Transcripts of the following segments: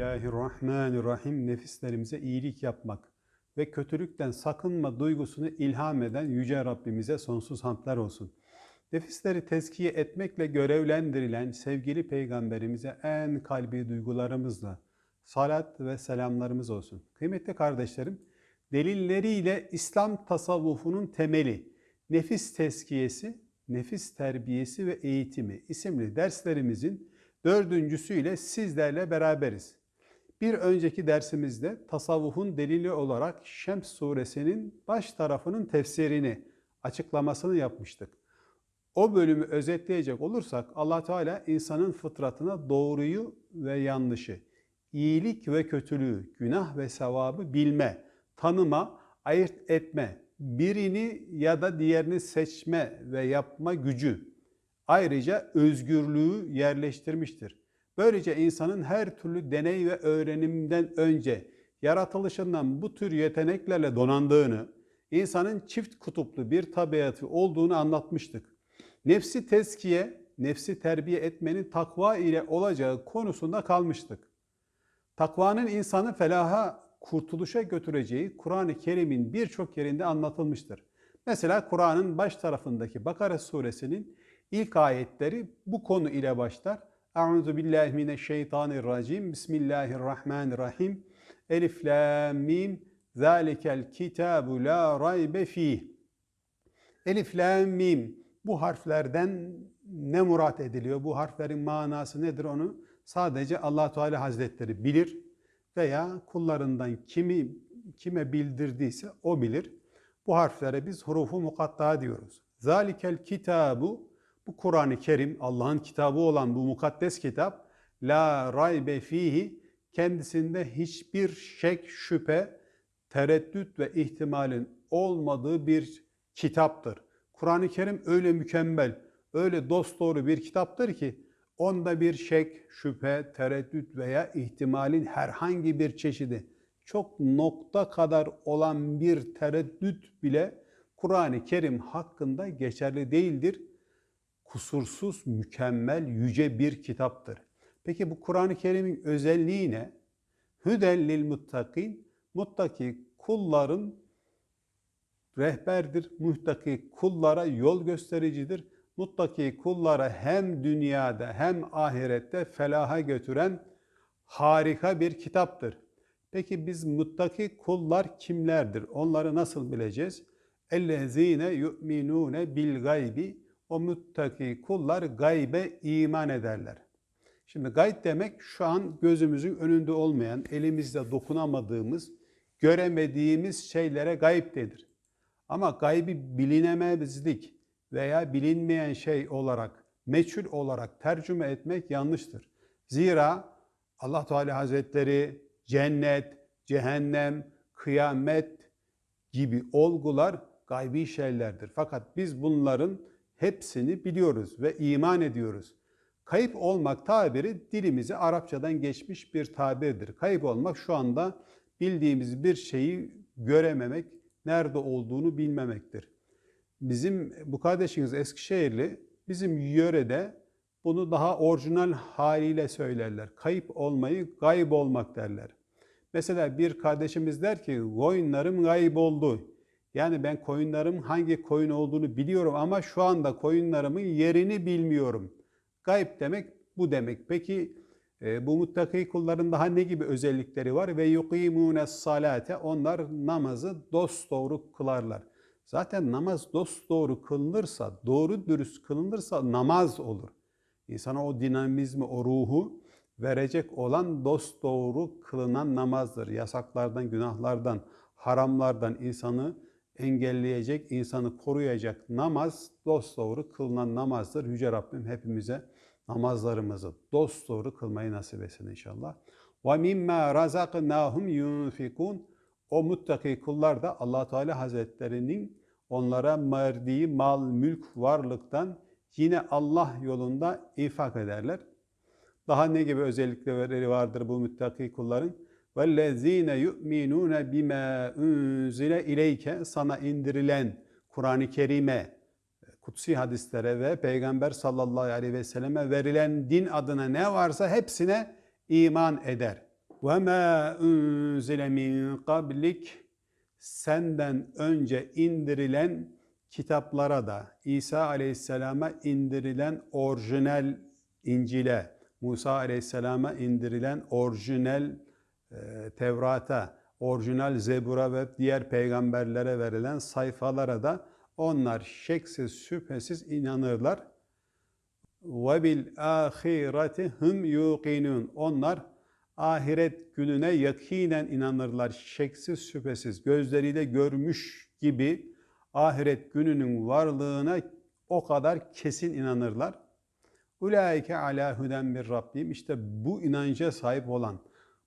Bismillahirrahmanirrahim. Nefislerimize iyilik yapmak ve kötülükten sakınma duygusunu ilham eden Yüce Rabbimize sonsuz hamdler olsun. Nefisleri tezkiye etmekle görevlendirilen sevgili Peygamberimize en kalbi duygularımızla salat ve selamlarımız olsun. Kıymetli kardeşlerim, delilleriyle İslam tasavvufunun temeli, nefis tezkiyesi, nefis terbiyesi ve eğitimi isimli derslerimizin dördüncüsüyle sizlerle beraberiz. Bir önceki dersimizde tasavvufun delili olarak Şems suresinin baş tarafının tefsirini, açıklamasını yapmıştık. O bölümü özetleyecek olursak Allah Teala insanın fıtratına doğruyu ve yanlışı, iyilik ve kötülüğü, günah ve sevabı bilme, tanıma, ayırt etme, birini ya da diğerini seçme ve yapma gücü, ayrıca özgürlüğü yerleştirmiştir. Böylece insanın her türlü deney ve öğrenimden önce yaratılışından bu tür yeteneklerle donandığını, insanın çift kutuplu bir tabiatı olduğunu anlatmıştık. Nefsi tezkiye, nefsi terbiye etmenin takva ile olacağı konusunda kalmıştık. Takvanın insanı felaha, kurtuluşa götüreceği Kur'an-ı Kerim'in birçok yerinde anlatılmıştır. Mesela Kur'an'ın baş tarafındaki Bakara suresinin ilk ayetleri bu konu ile başlar. Euzu billahi mineşşeytanirracim. Bismillahirrahmanirrahim. Elif lam mim. Zalikel kitabu la raybe fih. Elif lam mim. Bu harflerden ne murat ediliyor? Bu harflerin manası nedir onu? Sadece Allah Teala Hazretleri bilir veya kullarından kimi kime bildirdiyse o bilir. Bu harflere biz hurufu mukatta diyoruz. Zalikel kitabu bu Kur'an-ı Kerim Allah'ın kitabı olan bu mukaddes kitap la raybe fihi kendisinde hiçbir şek, şüphe, tereddüt ve ihtimalin olmadığı bir kitaptır. Kur'an-ı Kerim öyle mükemmel, öyle dosdoğru bir kitaptır ki onda bir şek, şüphe, tereddüt veya ihtimalin herhangi bir çeşidi çok nokta kadar olan bir tereddüt bile Kur'an-ı Kerim hakkında geçerli değildir. Kusursuz, mükemmel, yüce bir kitaptır. Peki bu Kur'an-ı Kerim'in özelliği ne? Hüden lil muttakin, muttaki kulların rehberdir, muttaki kullara yol göstericidir. Muttaki kullara hem dünyada hem ahirette felaha götüren harika bir kitaptır. Peki biz muttaki kullar kimlerdir? Onları nasıl bileceğiz? Yu'minune bil gaybi. O muttaki kullar gaybe iman ederler. Şimdi gayb demek şu an gözümüzün önünde olmayan, elimizde dokunamadığımız, göremediğimiz şeylere gayb denir. Ama gaybi bilinemezlik veya bilinmeyen şey olarak, meçhul olarak tercüme etmek yanlıştır. Zira Allah Teala Hazretleri cennet, cehennem, kıyamet gibi olgular gaybi şeylerdir. Fakat biz bunların hepsini biliyoruz ve iman ediyoruz. Kayıp olmak tabiri dilimize Arapçadan geçmiş bir tabirdir. Kayıp olmak şu anda bildiğimiz bir şeyi görememek, nerede olduğunu bilmemektir. Bizim bu kardeşiniz Eskişehirli bizim yörede bunu daha orijinal haliyle söylerler. Kayıp olmayı gayb olmak derler. Mesela bir kardeşimiz der ki koyunlarım gayb oldu. Yani ben koyunlarım hangi koyun olduğunu biliyorum ama şu anda koyunlarımın yerini bilmiyorum. Gayb demek bu demek. Peki e, bu muttaki kulların daha ne gibi özellikleri var? Ve yukimune salate onlar namazı dost doğru kılarlar. Zaten namaz dost doğru kılınırsa, doğru dürüst kılınırsa namaz olur. İnsana o dinamizmi, o ruhu verecek olan dost doğru kılınan namazdır. Yasaklardan, günahlardan, haramlardan insanı engelleyecek, insanı koruyacak namaz dost doğru kılınan namazdır. Yüce Rabbim hepimize namazlarımızı dost doğru kılmayı nasip etsin inşallah. Ve mimma razaknahum yunfikun. O muttaki kullar da Allah Teala Hazretlerinin onlara verdiği mal, mülk, varlıktan yine Allah yolunda infak ederler. Daha ne gibi özellikleri vardır bu muttaki kulların? وَالَّذ۪ينَ يُؤْمِنُونَ بِمَا اُنْزِلَ اِلَيْكَ Sana indirilen Kur'an-ı Kerim'e, kutsi hadislere ve Peygamber sallallahu aleyhi ve selleme verilen din adına ne varsa hepsine iman eder. وَمَا اُنْزِلَ مِنْ قَبْلِكَ Senden önce indirilen kitaplara da İsa Aleyhisselam'a indirilen orijinal İncil'e, Musa Aleyhisselam'a indirilen orijinal e, Tevrat'a, orijinal Zebur'a ve diğer peygamberlere verilen sayfalara da onlar şeksiz şüphesiz inanırlar. Ve bil ahireti hum yuqinun. Onlar ahiret gününe yakinen inanırlar. Şeksiz şüphesiz gözleriyle görmüş gibi ahiret gününün varlığına o kadar kesin inanırlar. Ulaike ala huden bir Rabbim. İşte bu inanca sahip olan,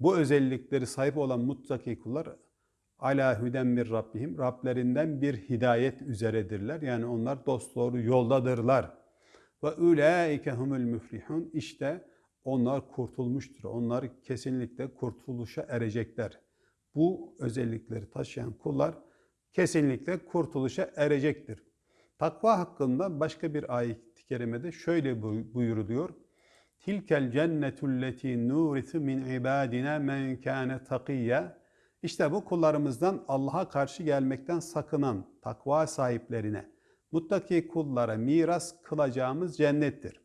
bu özellikleri sahip olan muttaki kullar ala huden bir Rabbihim. Rablerinden bir hidayet üzeredirler. Yani onlar dosdoğru yoldadırlar. Ve ulaike humul müflihun. İşte onlar kurtulmuştur. Onlar kesinlikle kurtuluşa erecekler. Bu özellikleri taşıyan kullar kesinlikle kurtuluşa erecektir. Takva hakkında başka bir ayet-i kerimede şöyle buyuruluyor. Tilkel cennetulleti nurisu min ibadina men kâne takiyya. İşte bu kullarımızdan Allah'a karşı gelmekten sakınan takva sahiplerine, muttaki kullara miras kılacağımız cennettir.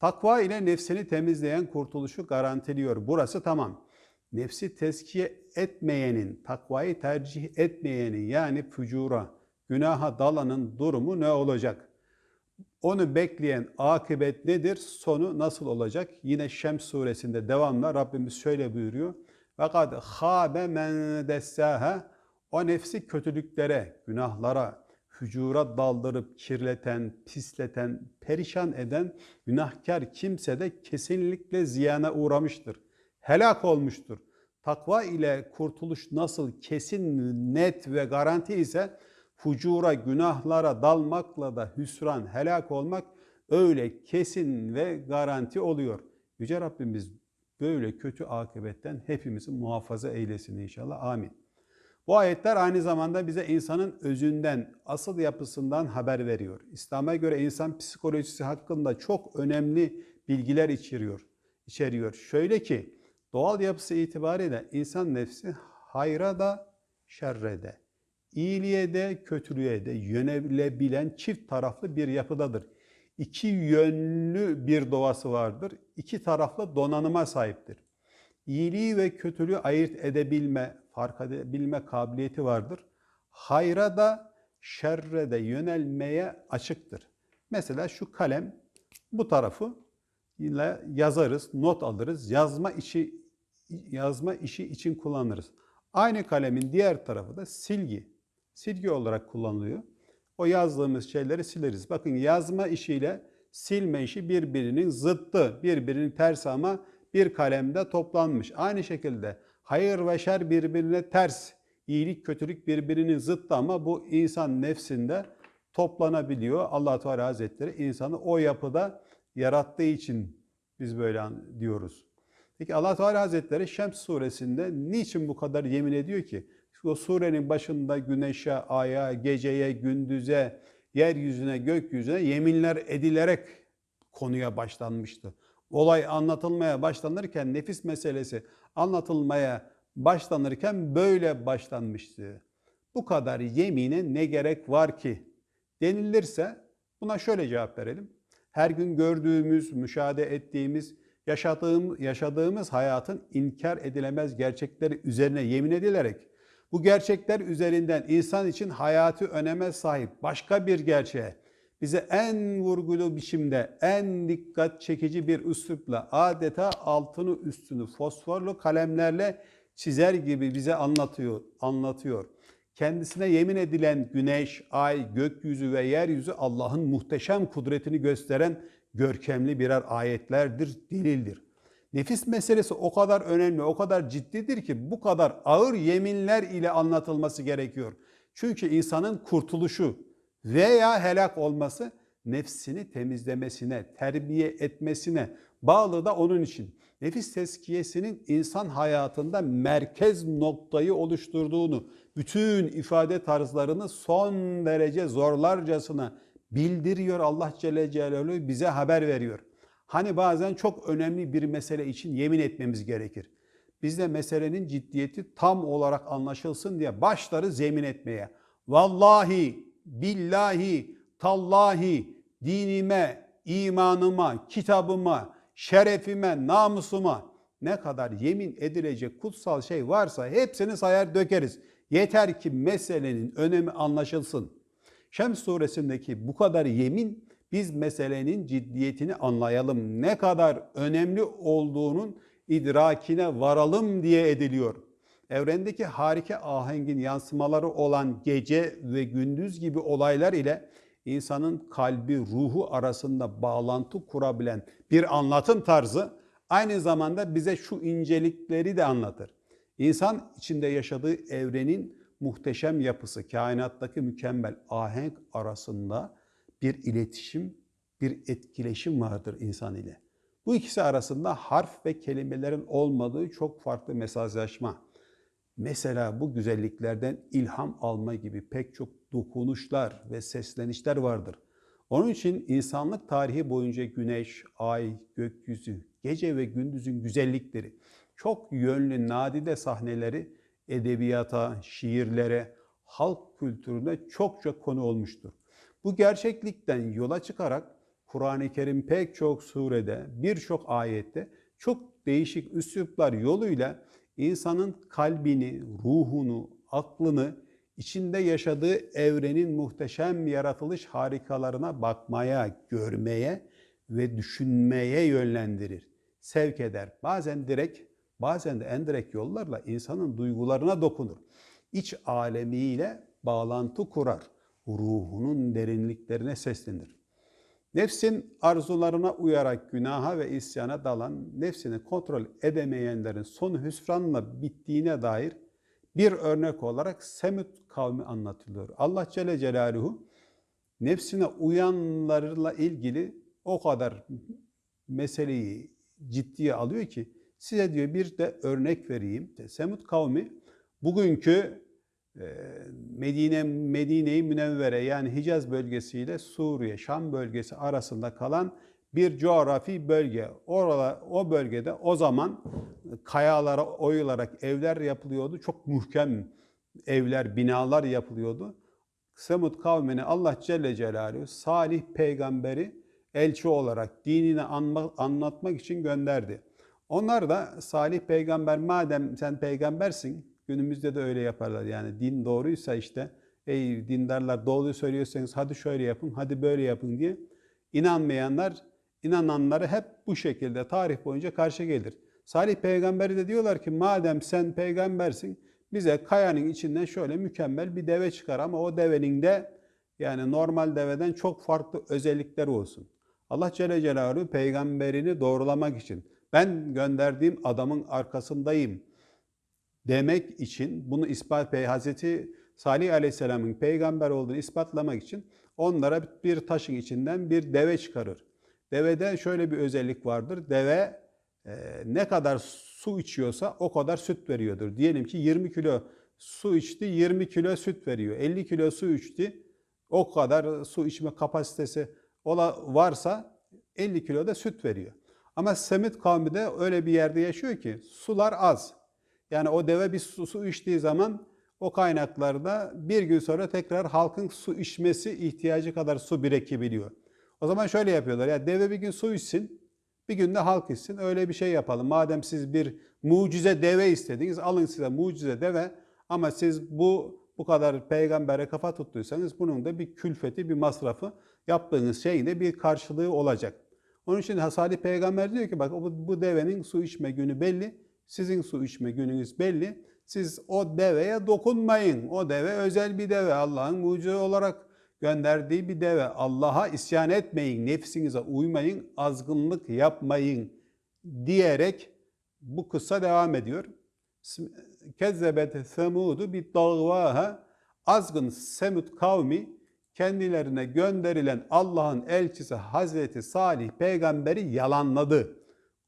Takva ile nefsini temizleyen kurtuluşu garantiliyor. Burası tamam. Nefsi teskiye etmeyenin, takvayı tercih etmeyenin yani fücura, günaha dalanın durumu ne olacak? Onu bekleyen akıbet nedir? Sonu nasıl olacak? Yine Şems suresinde devamla Rabbimiz şöyle buyuruyor. Fakat habe men dessaha o nefsi kötülüklere, günahlara, fücura daldırıp kirleten, pisleten, perişan eden günahkar kimse de kesinlikle ziyana uğramıştır. Helak olmuştur. Takva ile kurtuluş nasıl kesin, net ve garanti ise fucura, günahlara dalmakla da hüsran, helak olmak öyle kesin ve garanti oluyor. Yüce Rabbimiz böyle kötü akıbetten hepimizi muhafaza eylesin inşallah. Amin. Bu ayetler aynı zamanda bize insanın özünden, asıl yapısından haber veriyor. İslam'a göre insan psikolojisi hakkında çok önemli bilgiler içeriyor. içeriyor. Şöyle ki, doğal yapısı itibariyle insan nefsi hayra da şerre de, iyiliğe de kötülüğe de yönelebilen çift taraflı bir yapıdadır. İki yönlü bir doğası vardır. İki taraflı donanıma sahiptir. İyiliği ve kötülüğü ayırt edebilme, fark edebilme kabiliyeti vardır. Hayra da şerre de yönelmeye açıktır. Mesela şu kalem bu tarafı ile yazarız, not alırız, yazma işi yazma işi için kullanırız. Aynı kalemin diğer tarafı da silgi. Silgi olarak kullanılıyor. O yazdığımız şeyleri sileriz. Bakın yazma işiyle silme işi birbirinin zıttı, birbirinin tersi ama bir kalemde toplanmış. Aynı şekilde hayır ve şer birbirine ters, iyilik kötülük birbirinin zıttı ama bu insan nefsinde toplanabiliyor. Allah Teala Hazretleri insanı o yapıda yarattığı için biz böyle diyoruz. Peki Allah Teala Hazretleri Şems suresinde niçin bu kadar yemin ediyor ki? Surenin başında güneşe, aya, geceye, gündüze, yeryüzüne, gökyüzüne yeminler edilerek konuya başlanmıştı. Olay anlatılmaya başlanırken nefis meselesi anlatılmaya başlanırken böyle başlanmıştı. Bu kadar yemine ne gerek var ki denilirse buna şöyle cevap verelim. Her gün gördüğümüz, müşahede ettiğimiz, yaşadığımız, yaşadığımız hayatın inkar edilemez gerçekleri üzerine yemin edilerek bu gerçekler üzerinden insan için hayatı öneme sahip başka bir gerçeğe bize en vurgulu biçimde, en dikkat çekici bir üslupla adeta altını üstünü fosforlu kalemlerle çizer gibi bize anlatıyor, anlatıyor. Kendisine yemin edilen güneş, ay, gökyüzü ve yeryüzü Allah'ın muhteşem kudretini gösteren görkemli birer ayetlerdir, delildir. Nefis meselesi o kadar önemli, o kadar ciddidir ki bu kadar ağır yeminler ile anlatılması gerekiyor. Çünkü insanın kurtuluşu veya helak olması nefsini temizlemesine, terbiye etmesine bağlı da onun için. Nefis tezkiyesinin insan hayatında merkez noktayı oluşturduğunu, bütün ifade tarzlarını son derece zorlarcasına bildiriyor Allah Celle Celaluhu bize haber veriyor. Hani bazen çok önemli bir mesele için yemin etmemiz gerekir. Biz de meselenin ciddiyeti tam olarak anlaşılsın diye başları zemin etmeye. Vallahi, billahi, tallahi, dinime, imanıma, kitabıma, şerefime, namusuma ne kadar yemin edilecek kutsal şey varsa hepsini sayar dökeriz. Yeter ki meselenin önemi anlaşılsın. Şems suresindeki bu kadar yemin biz meselenin ciddiyetini anlayalım. Ne kadar önemli olduğunun idrakine varalım diye ediliyor. Evrendeki harika ahengin yansımaları olan gece ve gündüz gibi olaylar ile insanın kalbi, ruhu arasında bağlantı kurabilen bir anlatım tarzı aynı zamanda bize şu incelikleri de anlatır. İnsan içinde yaşadığı evrenin muhteşem yapısı, kainattaki mükemmel ahenk arasında bir iletişim, bir etkileşim vardır insan ile. Bu ikisi arasında harf ve kelimelerin olmadığı çok farklı mesajlaşma. Mesela bu güzelliklerden ilham alma gibi pek çok dokunuşlar ve seslenişler vardır. Onun için insanlık tarihi boyunca güneş, ay, gökyüzü, gece ve gündüzün güzellikleri, çok yönlü nadide sahneleri edebiyata, şiirlere, halk kültürüne çok çok konu olmuştur. Bu gerçeklikten yola çıkarak Kur'an-ı Kerim pek çok surede, birçok ayette çok değişik üsluplar yoluyla insanın kalbini, ruhunu, aklını, içinde yaşadığı evrenin muhteşem yaratılış harikalarına bakmaya, görmeye ve düşünmeye yönlendirir, sevk eder. Bazen direkt, bazen de endirekt yollarla insanın duygularına dokunur. İç alemiyle bağlantı kurar, ruhunun derinliklerine seslenir. Nefsin arzularına uyarak günaha ve isyana dalan, nefsini kontrol edemeyenlerin sonu hüsranla bittiğine dair bir örnek olarak Semut kavmi anlatılıyor. Allah Celle Celaluhu nefsine uyanlarla ilgili o kadar meseleyi ciddiye alıyor ki size diyor bir de örnek vereyim. Semut kavmi bugünkü Medine Medine-i Münevvere yani Hicaz bölgesiyle Suriye, Şam bölgesi arasında kalan bir coğrafi bölge. Orada, o bölgede o zaman kayalara oyularak evler yapılıyordu. Çok muhkem evler, binalar yapılıyordu. Semud kavmini Allah Celle Celaluhu salih peygamberi elçi olarak dinini anma, anlatmak için gönderdi. Onlar da salih peygamber madem sen peygambersin günümüzde de öyle yaparlar. Yani din doğruysa işte ey dindarlar doğruyu söylüyorsanız hadi şöyle yapın, hadi böyle yapın diye inanmayanlar inananları hep bu şekilde tarih boyunca karşı gelir. Salih peygamberi de diyorlar ki madem sen peygambersin bize kayanın içinden şöyle mükemmel bir deve çıkar ama o devenin de yani normal deveden çok farklı özellikleri olsun. Allah Celle Celaluhu peygamberini doğrulamak için ben gönderdiğim adamın arkasındayım demek için bunu ispat Bey Hazreti Salih Aleyhisselam'ın peygamber olduğunu ispatlamak için onlara bir taşın içinden bir deve çıkarır. Devede şöyle bir özellik vardır. Deve e, ne kadar su içiyorsa o kadar süt veriyordur. Diyelim ki 20 kilo su içti, 20 kilo süt veriyor. 50 kilo su içti, o kadar su içme kapasitesi varsa 50 kilo da süt veriyor. Ama Semit kavmi de öyle bir yerde yaşıyor ki sular az. Yani o deve bir su, su içtiği zaman o kaynaklarda bir gün sonra tekrar halkın su içmesi ihtiyacı kadar su birikebiliyor. O zaman şöyle yapıyorlar. Ya deve bir gün su içsin, bir gün de halk içsin. Öyle bir şey yapalım. Madem siz bir mucize deve istediniz, alın size mucize deve. Ama siz bu bu kadar peygambere kafa tuttuysanız bunun da bir külfeti, bir masrafı, yaptığınız şeyin de bir karşılığı olacak. Onun için Salih peygamber diyor ki bak bu, bu devenin su içme günü belli. Sizin su içme gününüz belli. Siz o deveye dokunmayın. O deve özel bir deve. Allah'ın mucize olarak gönderdiği bir deve. Allah'a isyan etmeyin, nefsinize uymayın, azgınlık yapmayın diyerek bu kıssa devam ediyor. Kezzebet semudu bir dağvaha azgın Semud kavmi kendilerine gönderilen Allah'ın elçisi Hazreti Salih peygamberi yalanladı.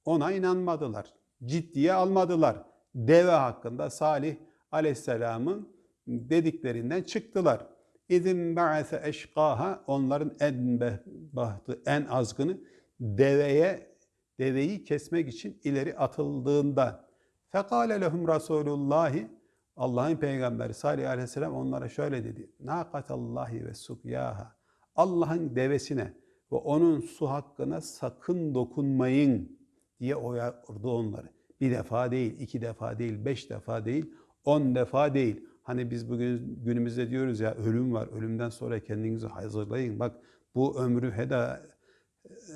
Ona inanmadılar ciddiye almadılar. Deve hakkında Salih aleyhisselamın dediklerinden çıktılar. İzin ba'ase eşkaha onların en bahtı, en azgını deveye deveyi kesmek için ileri atıldığında Fekale lehum Resulullahi Allah'ın peygamberi sallallahu aleyhi ve sellem onlara şöyle dedi. Nakatallahi ve sukyaha. Allah'ın devesine ve onun su hakkına sakın dokunmayın diye uyardı onları. Bir defa değil, iki defa değil, beş defa değil, on defa değil. Hani biz bugün günümüzde diyoruz ya ölüm var, ölümden sonra kendinizi hazırlayın. Bak bu ömrü heda,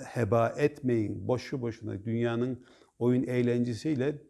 heba etmeyin. Boşu boşuna dünyanın oyun eğlencesiyle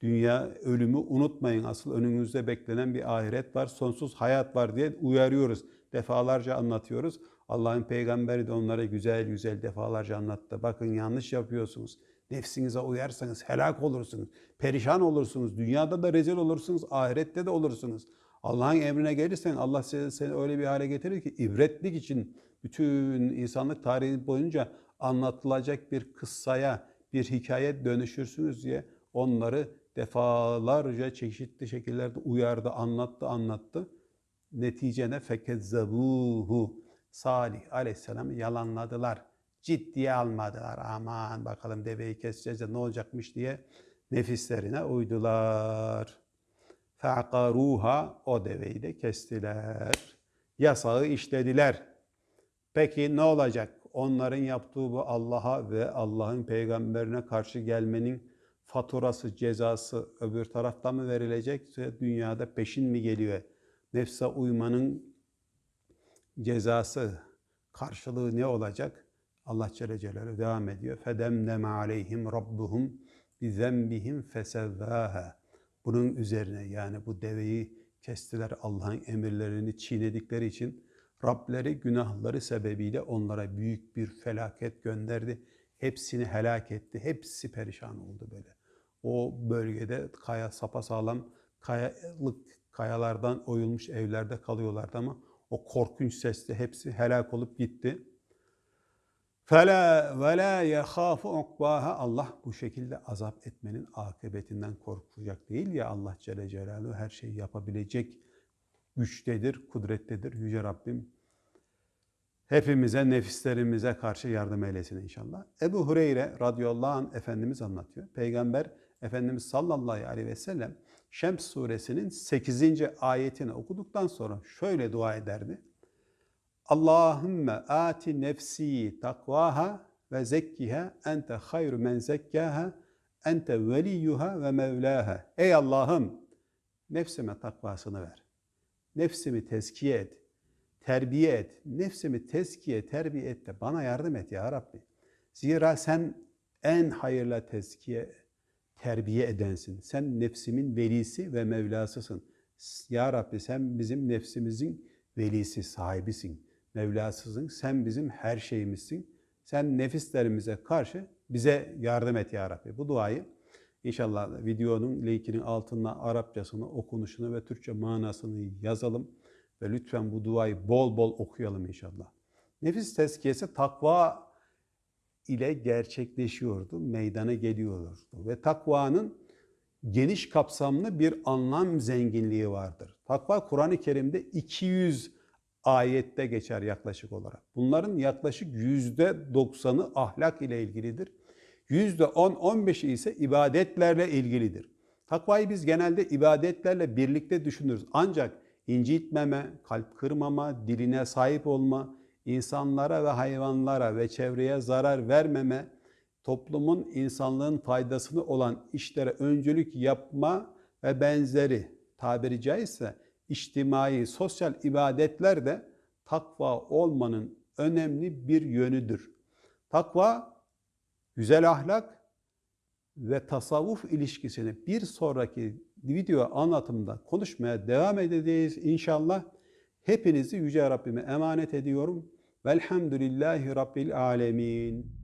dünya ölümü unutmayın. Asıl önünüzde beklenen bir ahiret var, sonsuz hayat var diye uyarıyoruz. Defalarca anlatıyoruz. Allah'ın peygamberi de onlara güzel güzel defalarca anlattı. Bakın yanlış yapıyorsunuz. Nefsinize uyarsanız helak olursunuz. Perişan olursunuz. Dünyada da rezil olursunuz. Ahirette de olursunuz. Allah'ın emrine gelirsen Allah seni, seni öyle bir hale getirir ki ibretlik için bütün insanlık tarihi boyunca anlatılacak bir kıssaya, bir hikaye dönüşürsünüz diye onları defalarca çeşitli şekillerde uyardı, anlattı, anlattı. Netice ne? Fekezzebuhu. Salih aleyhisselam'ı yalanladılar. Ciddiye almadılar. Aman bakalım deveyi keseceğiz de ne olacakmış diye nefislerine uydular. Fe'akaruha o deveyi de kestiler. Yasağı işlediler. Peki ne olacak? Onların yaptığı bu Allah'a ve Allah'ın peygamberine karşı gelmenin faturası, cezası öbür tarafta mı verilecek? Dünyada peşin mi geliyor? Nefse uymanın cezası, karşılığı ne olacak? Allah Celle Celaluhu devam ediyor. فَدَمْدَمَ عَلَيْهِمْ رَبُّهُمْ بِذَنْبِهِمْ فَسَوَّاهَا Bunun üzerine yani bu deveyi kestiler Allah'ın emirlerini çiğnedikleri için Rableri günahları sebebiyle onlara büyük bir felaket gönderdi. Hepsini helak etti. Hepsi perişan oldu böyle. O bölgede kaya sapasağlam kayalık kayalardan oyulmuş evlerde kalıyorlardı ama o korkunç sesle hepsi helak olup gitti. Ve la yehafu ukbaha Allah bu şekilde azap etmenin akıbetinden korkacak değil ya Allah Celle Celaluhu her şeyi yapabilecek güçtedir, kudrettedir Yüce Rabbim. Hepimize, nefislerimize karşı yardım eylesin inşallah. Ebu Hureyre radıyallahu anh Efendimiz anlatıyor. Peygamber Efendimiz sallallahu aleyhi ve sellem Şems suresinin 8. ayetini okuduktan sonra şöyle dua ederdi. Allahümme ati nefsi takvaha ve zekkiha ente hayru men zekkaha ente veliyyuha ve mevlaha. Ey Allah'ım nefsime takvasını ver. Nefsimi tezkiye et, terbiye et. Nefsimi tezkiye, terbiye et de bana yardım et ya Rabbi. Zira sen en hayırlı tezkiye, terbiye edensin. Sen nefsimin velisi ve Mevlasısın. Ya Rabbi sen bizim nefsimizin velisi, sahibisin. Mevlasısın. Sen bizim her şeyimizsin. Sen nefislerimize karşı bize yardım et ya Rabbi. Bu duayı inşallah videonun linkinin altına Arapçasını, okunuşunu ve Türkçe manasını yazalım. Ve lütfen bu duayı bol bol okuyalım inşallah. Nefis tezkiyesi takva ile gerçekleşiyordu, meydana geliyordu. Ve takvanın geniş kapsamlı bir anlam zenginliği vardır. Takva Kur'an-ı Kerim'de 200 ayette geçer yaklaşık olarak. Bunların yaklaşık %90'ı ahlak ile ilgilidir. %10-15'i ise ibadetlerle ilgilidir. Takvayı biz genelde ibadetlerle birlikte düşünürüz. Ancak incitmeme, kalp kırmama, diline sahip olma, insanlara ve hayvanlara ve çevreye zarar vermeme, toplumun insanlığın faydasını olan işlere öncülük yapma ve benzeri tabiri caizse içtimai, sosyal ibadetler de takva olmanın önemli bir yönüdür. Takva, güzel ahlak ve tasavvuf ilişkisini bir sonraki video anlatımda konuşmaya devam edeceğiz inşallah. Hepinizi Yüce Rabbime emanet ediyorum. Velhamdülillahi Rabbil Alemin.